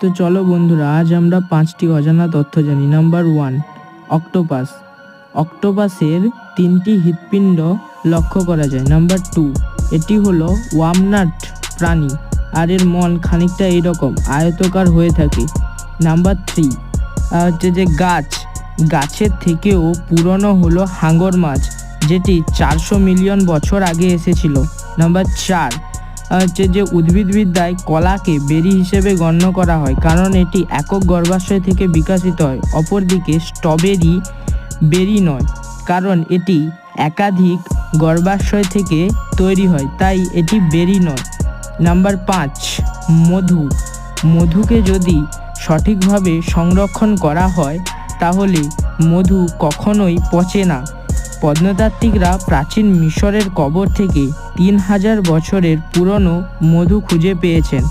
তো চলো বন্ধুরা, আজ আমরা পাঁচটি অজানা তথ্য জানি। নাম্বার ওয়ান অক্টোপাস অক্টোপাসের তিনটি হৃৎপিণ্ড লক্ষ্য করা যায়। নাম্বার টু এটি হলো ওয়ামনাট প্রাণী, আর এর মন খানিকটা এইরকম আয়তকার হয়ে থাকে। নাম্বার থ্রি হচ্ছে যে গাছ, গাছের থেকেও পুরনো হলো হাঙ্গর মাছ, যেটি চারশো মিলিয়ন বছর আগে এসেছিল। নাম্বার চার হচ্ছে যে উদ্ভিদবিদ্যায় কলাকে বেরি হিসেবে গণ্য করা হয়, কারণ এটি একক গর্ভাশয় থেকে বিকশিত হয়, অপরদিকে স্ট্রবেরি বেরি নয়, কারণ এটি একাধিক গর্ভাশয় থেকে তৈরি হয়, তাই এটি বেরি নয়। নাম্বার পাঁচ, মধু। মধুকে যদি সঠিকভাবে সংরক্ষণ করা হয়, তাহলে মধু কখনোই পচে না। প্রত্নতাত্ত্বিকরা প্রাচীন মিশরের কবর থেকে তিন হাজার বছরের পুরনো মধু খুঁজে পেয়েছেন।